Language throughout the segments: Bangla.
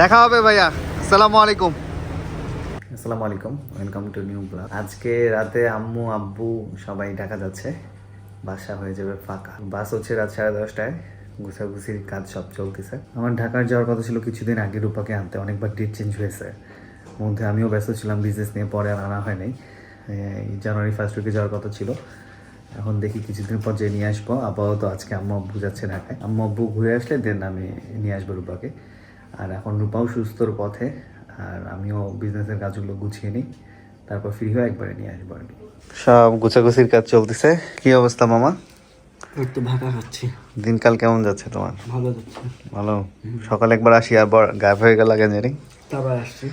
দেখা হবে ভাইয়া। আসসালামু আলাইকুম। আসসালামু আলাইকুম। ওয়েলকাম টু নিউ ব্লগ আজকে রাতে আম্মু, আব্বু সবাই ঢাকা যাচ্ছে। বাসা হয়ে যাবে ফাঁকা। বাস হচ্ছে রাত সাড়ে দশটায়। ঘুষাঘুষির কাজ সব চলতেছে। আমার ঢাকার যাওয়ার কথা ছিল কিছুদিন আগে রূপাকে আনতে। অনেকবার ডেট চেঞ্জ হয়েছে। মধ্যে আমিও ব্যস্ত ছিলাম বিজনেস নিয়ে পরে আর আনা হয় নাই জানুয়ারি ফার্স্ট উইকে যাওয়ার কথা ছিল। এখন দেখি কিছুদিন পর যে নিয়ে আসব। আপাতত আজকে আম্মু আব্বু যাচ্ছে ঢাকায়। আম্মু আব্বু ঘুরে আসলে দেন আমি নিয়ে আসব রূপাকে। আর এখন রূপাও সুস্থর পথে আর আমিও বিজনেসের কাজগুলো গুছিয়ে নিই তারপর ফ্রি হয়ে একবারে নিয়ে আসব আর কি। সব গুছাগুছির কাজ চলতেছে। কি অবস্থা মামা? একটু ভাকা খাচ্ছি। দিনকাল কেমন যাচ্ছে তোমার? ভালো যাচ্ছে। ভালো। সকালে একবার আসি আর গায়েব হয়ে গেল আগে জানি। তারপর আসছি।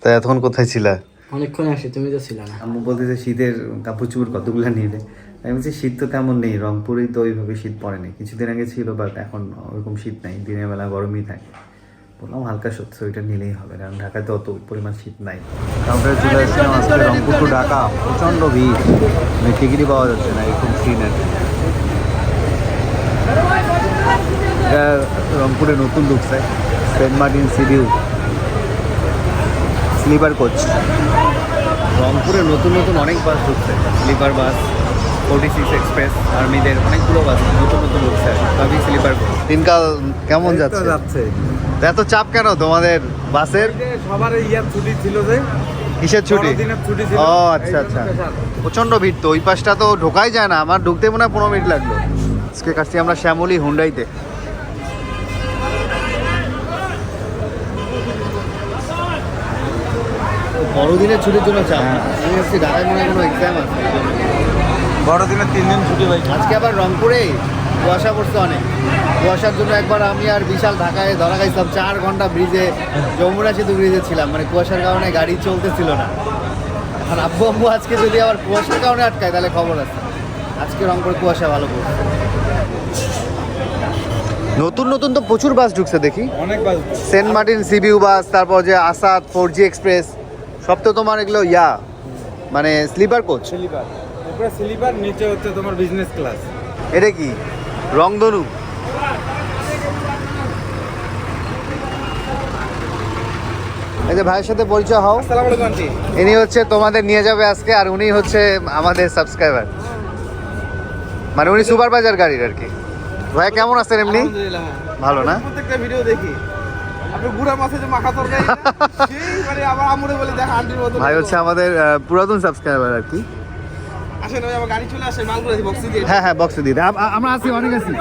তা এখন কোথায় ছিলা? অনেকক্ষণ আসি তুমি তো ছিল না। আম্মু বলতেছে শীতের কাপড় চোপড় কতগুলো নিলে। আমি বলছি শীত তো তেমন নেই রংপুরেই তো ওইভাবে শীত পড়েনি। কিছুদিন আগে ছিল বাট এখন ওরকম শীত নাই দিনের বেলা গরমই থাকে। বললাম হালকা সত্যি সোয়েটার নিলেই হবে কারণ ঢাকায় তো অত পরিমাণ শীত নাই। চলে আসছিলাম আজকে রংপুর টু ঢাকা প্রচণ্ড ভিড়। মানে টিকিটই পাওয়া যাচ্ছে না এরকম এটা রংপুরে নতুন ঢুকছে সেন্ট মার্টিন সিডিউ স্লিপার কোচ। রংপুরে নতুন নতুন অনেক বাস ঢুকছে sleeper bus forty six express আর্মিদের অনেকগুলো বাস নতুন নতুন ঢুকছে সবই স্লিপার কোচ। দিনকাল কেমন যাচ্ছে? যাচ্ছে। এত চাপ কেন তোমাদের বাসের? সবার ইয়ার ছুটি ছিল যে কিসের ছুটি? ও আচ্ছা আচ্ছা। প্রচণ্ড ভিড় তো ওই পাশটা তো ঢোকাই যায় না আমার ঢুকতে মনে হয় পনেরো মিনিট লাগল। আজকে কাছছি আমরা শ্যামলি হুন্ডাইতে। বড়দিনের ছুটির জন্য চাপ। আমি হচ্ছে ঢাকায় মনে কোনো এক্সাম আছে। বড়দিনের তিন দিন ছুটি ভাই। আজকে আবার রংপুরে কুয়াশা পড়ছে অনেক। কুয়াশার জন্য একবার আমি আর বিশাল ঢাকায় ধরা খাইছিলাম। চার ঘণ্টা ব্রিজে যমুনা সেতু ব্রিজে ছিলাম। মানে কুয়াশার কারণে গাড়ি চলতেছিল না। আর আব্বু আব্বু আজকে যদি আবার কুয়াশার কারণে আটকায় তাহলে খবর আছে। আজকে রংপুরে কুয়াশা ভালো পড়ছে। নতুন নতুন তো প্রচুর বাস ঢুকছে দেখি। অনেক bus Saint Martin sea view bus তারপর যে আসাদ ফোর জি এক্সপ্রেস সব তো তোমার এগুলো ইয়া মানে স্লিপার কোচ স্লিপার উপরে স্লিপার নিচে হচ্ছে তোমার বিজনেস ক্লাস এটা কি? রংধনু? এই যে ভাইয়ের সাথে পরিচয় হও। ইনি হচ্ছে তোমাদের নিয়ে যাবে আজকে আর উনি হচ্ছে আমাদের সাবস্ক্রাইবার মানে উনি সুপারভাইজার গাড়ির আর কি। ভাই কেমন আছেন এমনি? হ্যাঁ। ভালো না? প্রত্যেকটা ভিডিও দেখি। মানে ভাই হচ্ছে আমাদের পুরাতন সাবস্ক্রাইবার আর কি। হ্যাঁ হ্যাঁ বক্সে আ- আমরা আছি অনেক আছি।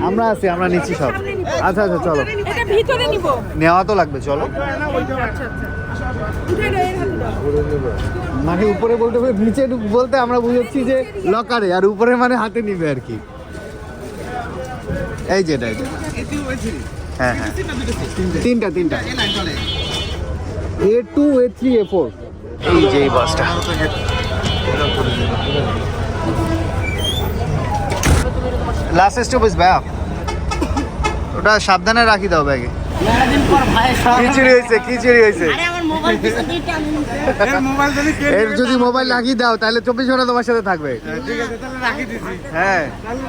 আমরা আছি আমরা নিচ্ছি সব। আচ্ছা আচ্ছা চলো। এটা ভিতরে নিব। নেওয়া তো লাগবে চলো। উঠে রয়ে হাতে দাও। মানে উপরে বলতে হবে নিচে বলতে আমরা বুঝাচ্ছি যে লকারে আর উপরে মানে হাতে নিবে আর কি। এই যে এটা এই হ্যাঁ হ্যাঁ। তিনটা তিনটা। A two A three A four এই যে এই বাসটা। লাস্ট স্টপেজ ভাইয়া। ওটা সাবধানে রাখি দাও ব্যাগে। চুরি হয়েছে চুরি হয়েছে। আরে আমার মোবাইল পিছন দিয়ে টান মোবাইল যদি এর যদি মোবাইল লাগিয়ে দাও তাহলে চব্বিশ ঘণ্টা তোমার সাথে থাকবে। ঠিক আছে তাহলে রাখি দিছি। হ্যাঁ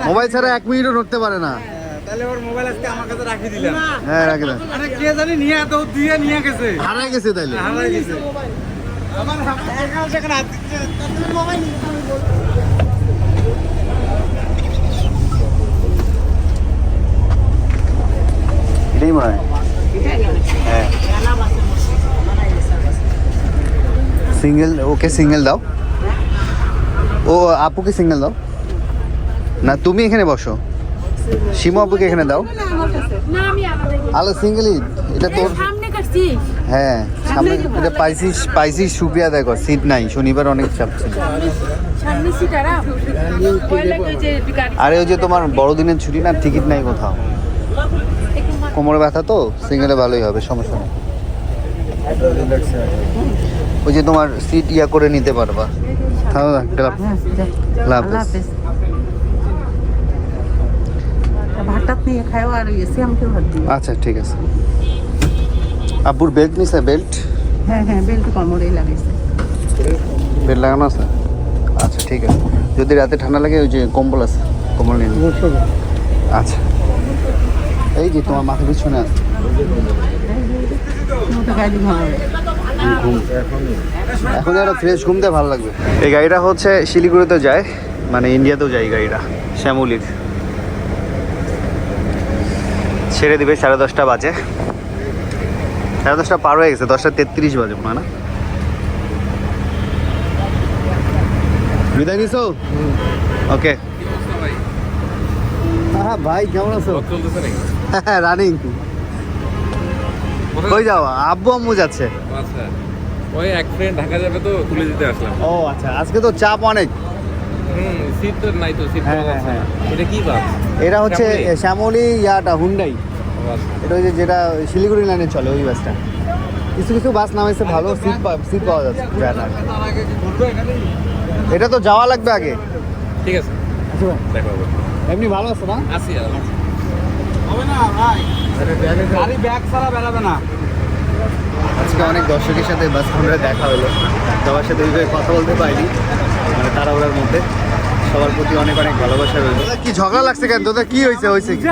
মোবাইল ছাড়া এক মিনিটও নড়তে পারে না। তাহলে ওর মোবাইল আজকে আমার কাছে রাখি দিলাম। হ্যাঁ রাখি দাও। আরে কে জানি নিয়ে দিয়ে নিয়ে গেছে। হারাই গেছে তাইলে। হারাই গেছে। এটাই মনে হয়। হ্যাঁ সিঙ্গেল ওকে সিঙ্গেল দাও। ও আপুকে সিঙ্গেল দাও। না তুমি এখানে বসো। সীমা আপুকে এখানে দাও। না আমি আলো সিঙ্গেলই। এটা তোর হ্যাঁ। সামনে এটা পাইছিস শুক্রিয়া আদায় কর সিট নাই শনিবার অনেক চাপ ছিল। আরে ওই যে তোমার বড়দিনের ছুটি না টিকিট নাই কোথাও? কোমরে ব্যথা তো সিঙ্গেলে ভালোই হবে সমস্যা নেই। ওই যে তোমার সিট ইয়া করে নিতে পারবা। দিও। আচ্ছা ঠিক আছে। আব্বুর বেল্ট নিছে বেল্ট হ্যাঁ হ্যাঁ বেল্ট কমরেই লাগাইছে। বেল্ট লাগানো আছে? আচ্ছা ঠিক আছে। যদি রাতে ঠান্ডা লাগে ওই যে কম্বল আছে কম্বল নিয়ে নিও। আচ্ছা। এই যে তোমার মাথা পিছনে আছে। এখন একটা ফ্রেশ ঘুমতে ভালো লাগবে। এই গাড়িটা হচ্ছে শিলিগুড়িতে যায় মানে ইন্ডিয়াতেও যায় এই গাড়িটা শ্যামলির। ছেড়ে দিবে সাড়ে দশটা বাজে। সাড়ে দশটা পার হয়ে গেছে দশটা তেত্রিশ বাজে মনে হয় না? বিদায় নিছো? ওকে। হ্যাঁ ভাই কেমন আছো? হ্যাঁ রানিং। কই যাও? আব্বু আম্মু যাচ্ছে। আচ্ছা। ওই এক ফ্রেন্ড ঢাকা যাবে তো তুলে দিতে আসলাম। ও আচ্ছা। আজকে তো চাপ অনেক। হুম সিট তো নাই তো সিট হ্যাঁ, হ্যাঁ, হ্যাঁ। এটা কি বাস? এটা হচ্ছে শ্যামলী? ইয়াটা হুন্ডাই। এটা ওই যে যেটা শিলিগুড়ি লাইনে চলে ওই বাসটা কিছু কিছু বাস নামাইছে ভালো সিট সিট পাওয়া যাচ্ছে এটা তো যাওয়া লাগবে আগে। ঠিক আছে। এমনি ভালো আছে না? আসি হবে না ভাই। গাড়ি ব্যাগ ছাড়া বেরাবে না। আজকে অনেক দর্শকের সাথে বাস কাউন্টারে দেখা হলো। সবার সাথে ওইভাবে কথা বলতে পারিনি মানে তাড়াহুড়ার মধ্যে। সবার প্রতি অনেক অনেক ভালোবাসা রইল। কি ঝগড়া লাগছে কেন? তোদের কি হয়েছে হয়েছে কি?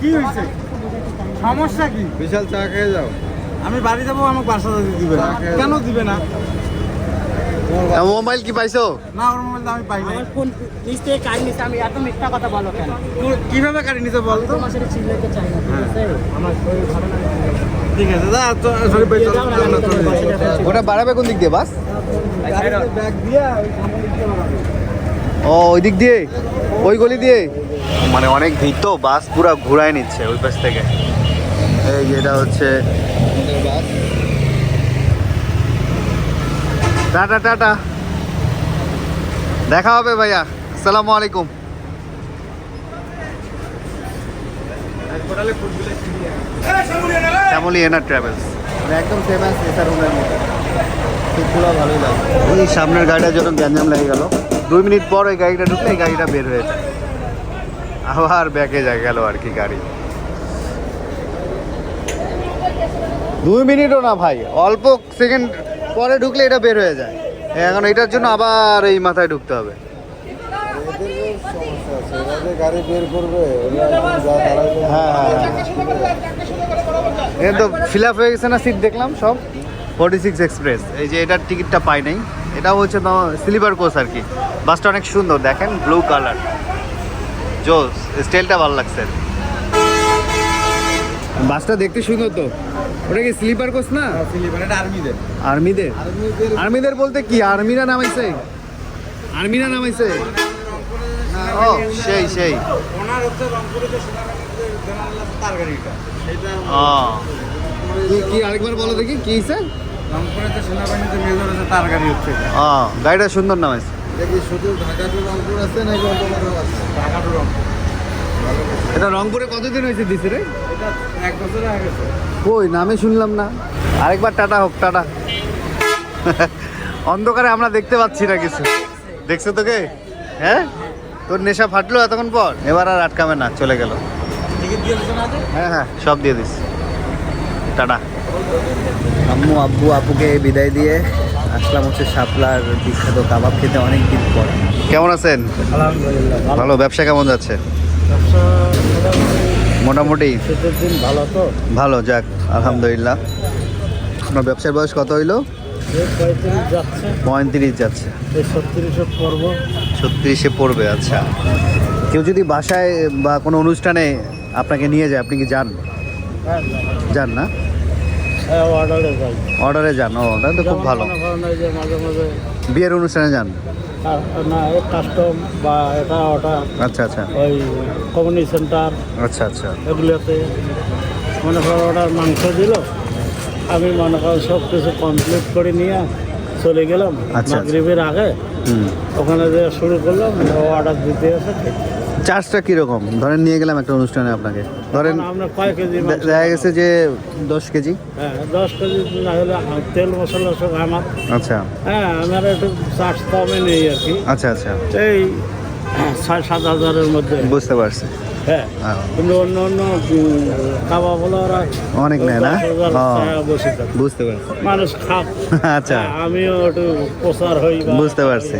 কি হয়েছে সমস্যা কি? বিশাল চা খেয়ে যাও। আমি বাড়ি যাব আমাকে বাসা যেতে দিবে না। কেন দিবে না? মোবাইল কি পাইছো? না ওর মোবাইল আমি পাই আমার ফোন নিচ থেকে কাজ নিচ্ছে আমি এত মিথ্যা কথা বলো কেন? কীভাবে গাড়ি নিতে বল তো? তোমার সাথে চিল্লাইতে চাই না ঠিক আছে? আমার শরীর ভালো না। ঠিক আছে যা সরি ভাই চল না। ওটা বাড়াবে কোন দিক দিয়ে বাস? ব্যাগ দিয়া। ও ওই দিক দিয়ে? ওই গলি দিয়ে? মানে অনেক ভিড় তো বাস পুরো ঘুরায় নিচ্ছে ওই পাশ থেকে। এই যে এটা হচ্ছে বাস টাটা টাটা। দেখা হবে ভাইয়া। আসসালামু আলাইকুম। শ্যামলি এনার ট্রাভেলস মানে একদম ফেমাস এসার রুমের মতো। ভালোই লাগে। ওই সামনের গাড়িটার জন্য গ্যাঞ্জাম লেগে গেল দুই মিনিট পর ওই গাড়িটা ঢুকলে এই গাড়িটা বের হয়ে যায়। আবার ব্যাকে যায় গেল আর কি গাড়ি। দুই মিনিটও না ভাই অল্প সেকেন্ড পরে ঢুকলে এটা বের হয়ে যায়। এখন এটার জন্য আবার এই মাথায় ঢুকতে হবে। হ্যাঁ। হ্যাঁ তো ফিল আপ হয়ে গেছে না সিট দেখলাম সব? ফোর্টি সিক্স এক্সপ্রেস এই যে এটার টিকিটটা পাই নাই। এটাও হচ্ছে স্লিপার কোচ আর কি। বাসটা অনেক সুন্দর দেখেন ব্লু কালার জোস স্টাইলটা ভালো লাগছে বাসটা দেখতে সুন্দর তো। ওটা কি স্লিপার কোচ না? এটা আর্মিদের আর্মিদের আর্মিদের বলতে কি? আর্মিরা নামাইছে? আর্মিরা নামাইছে? ও সেই সেই। ওনার হচ্ছে রংপুরে যে সেনাবাহিনীতে জেনারেল আছে তার গাড়িটা। সেটা কি- কি আরেকবার বলো দেখি কি হয়েছে রংপুরে যে সেনাবাহিনীতে মেজর আছে তার গাড়ি হচ্ছে গাড়িটা সুন্দর নামাইছে। দেখি শুধু ঢাকা টু রংপুর আছে নাকি অন্য কোথাও আছে? ঢাকা টু রংপুর। এটা রংপুরে কতদিন হয়েছে দিছে রে? এটা এক বছর আগে গেছে। কই নামে শুনলাম না। আরেকবার টাটা হোক টাটা। অন্ধকারে আমরা দেখতে পাচ্ছি না কিছু। দেখছ তোকে? হ্যাঁ? তোর নেশা ফাটলো এতক্ষণ পর? এবার আর আটকাবে না চলে গেল? হ্যাঁ হ্যাঁ সব দিয়ে দিস। টাটা। আম্মু আব্বু আপুকে বিদায় দিয়ে আসলাম হচ্ছে শাপলার বিখ্যাত কাবাব খেতে অনেক দিন পর। কেমন আছেন? আলহামদুলিল্লাহ ভালো ব্যবসা কেমন যাচ্ছে? মোটামুটি। দিন ভালো তো? ভালো যাক আলহামদুলিল্লাহ। আপনার ব্যবসার বয়স কত হইল? পঁয়ত্রিশ যাচ্ছে। ছত্রিশে পড়ব। আচ্ছা। কেউ যদি বাসায় বা কোনো অনুষ্ঠানে আপনাকে নিয়ে যায় আপনি কি যান? হ্যাঁ যান না? হ্যাঁ অর্ডারে যাই। অর্ডারে যান ও তাহলে তো খুব ভালো। বিয়ের অনুষ্ঠানে যান? না কাস্টম বা এটা ওটা আচ্ছা আচ্ছা। ওই কমিউনিটি সেন্টার আচ্ছা আচ্ছা। এগুলোতে মনে করো ওরা মাংস দিল আমি মনে করো সব কিছু কমপ্লিট করে নিয়ে চলে গেলাম আচ্ছা। মাগরিবের আগে। ওখানে যে শুরু করলাম অর্ডার দিতে আছে চার্জটা কীরকম? ধরেন নিয়ে গেলাম একটা অনুষ্ঠানে আপনাকে। ধরেন আপনার কয় কেজি দেখা গেছে যে দশ কেজি। হ্যাঁ দশ কেজি না হলে তেল মশলা সব আমার। আচ্ছা। হ্যাঁ আমার একটু চার্জ কমে নেই আর কি। আচ্ছা আচ্ছা। এই ছয় সাত হাজারের মধ্যে। বুঝতে পারছি। হ্যাঁ। কিন্তু অন্য অন্য খাওয়া অনেক নেয় না? বুঝতে পারছি। মানুষ খাপ আচ্ছা। আমিও একটু প্রচার হই বুঝতে পারছি।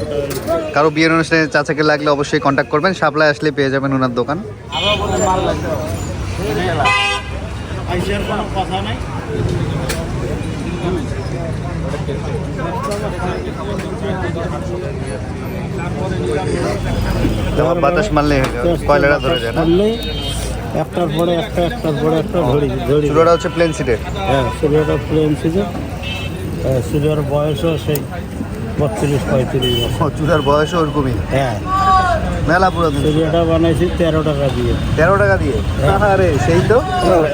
কারও বিয়ের অনুষ্ঠানে চাচাকে লাগলে অবশ্যই কন্ট্যাক্ট করবেন। সাপ্লাই আসলে পেয়ে যাবেন ওনার দোকান। কথা নাই? বাতাস মারলে কয়লাটা ধরে যায় না। একটার পরে একটা একটার পরে একটা ধরি ধরি চুলোটা হচ্ছে প্লেন সিটের হ্যাঁ সূর্যটা প্লেন ছিল সূর্যর বয়সও সেই বত্রিশ পঁয়ত্রিশ বছর। ও চুলার বয়স ওরকমই। হ্যাঁ। মেলা পুরাতন সূর্যটা বানাইছি তেরো টাকা দিয়ে। তেরো টাকা দিয়ে? আরে সেই তো?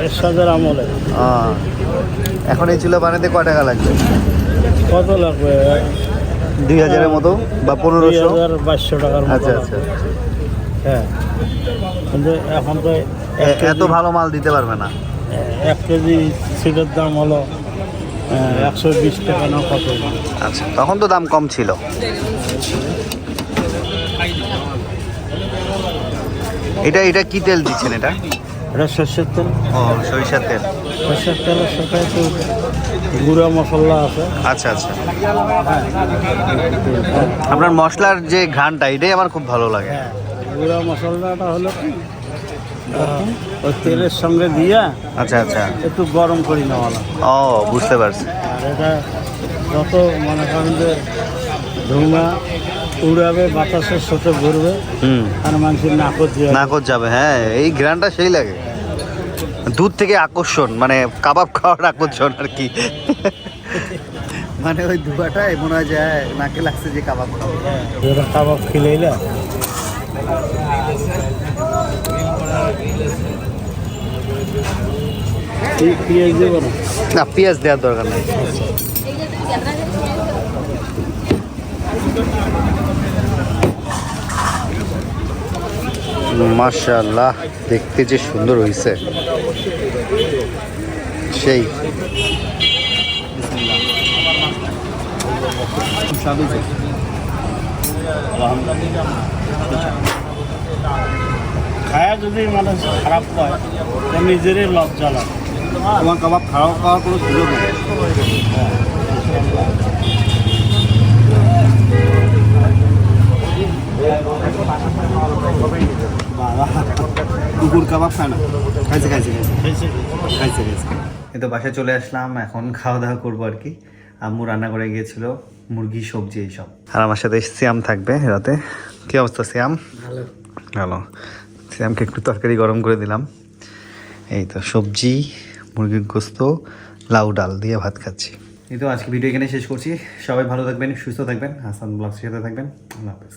এরশাদের আমলে। এখন এই চুলা বানাতে কয় টাকা লাগবে? কত লাগবে? দুই হাজারের মতো বা পনেরোশো? বাইশশো টাকার আচ্ছা আচ্ছা। হ্যাঁ। কিন্তু এখন তো এত ভালো মাল দিতে পারবে না। এক কেজি সিটের দাম হলো একশো বিশ টাকা না কত? আচ্ছা তখন তো দাম কম ছিল। এটা এটা কি তেল দিচ্ছেন এটা? এটা সর্ষের তেল। ও সরিষার তেল। সর্ষের তেলের সাথে গুঁড়া মশলা আছে। আচ্ছা আচ্ছা। আপনার মশলার যে ঘ্রাণটা এটাই আমার খুব ভালো লাগে। হ্যাঁ গুঁড়া মশলাটা হলো কি? ওই তেলের সঙ্গে দিয়া আচ্ছা আচ্ছা। একটু গরম করে নেওয়া। ও বুঝতে পারছি। আর এটা যত মনে করেন যে ধুমা উড়াবে বাতাসের সাথে ঘুরবে আর মানুষের নাকত দিয়ে নাকচ যাবে হ্যাঁ এই ঘ্রাণটা সেই লাগে। দুধ থেকে আকর্ষণ মানে কাবাব খাওয়ার আকর্ষণ আর কি। মানে ওই ধোঁয়াটাই মনে হয় যায় নাকে লাগছে যে কাবাব কাবাব খিলাইলা পেঁয়াজ দেবো না না পেঁয়াজ দেওয়ার দরকার নেই। মাশাআল্লাহ দেখতে যে সুন্দর হয়েছে সেই। খায়া যদি মানুষ খারাপ হয় তো নিজেরই লজ্জা লাগে। তোমার কাবাব খাওয়া খাওয়ার কোনো সুযোগ নেই। কুকুর কাবাব খায় না? খাইছে খাইছে খাইছে। খাইছে। খাইছে এই তো বাসায় চলে আসলাম এখন খাওয়া দাওয়া করব আর কি। আম্মু রান্না করে গিয়েছিল মুরগি সবজি এইসব। আর আমার সাথে শ্যাম থাকবে রাতে। কি অবস্থা শ্যাম ভালো। ভালো। শ্যামকে একটু তরকারি গরম করে দিলাম। এই তো সবজি মুরগির গোস্ত লাউ ডাল দিয়ে ভাত খাচ্ছি। এই তো আজকে ভিডিও এখানে শেষ করছি। সবাই ভালো থাকবেন সুস্থ থাকবেন। হাসান ব্লগসের সাথে থাকবেন। আল্লাহ হাফেজ।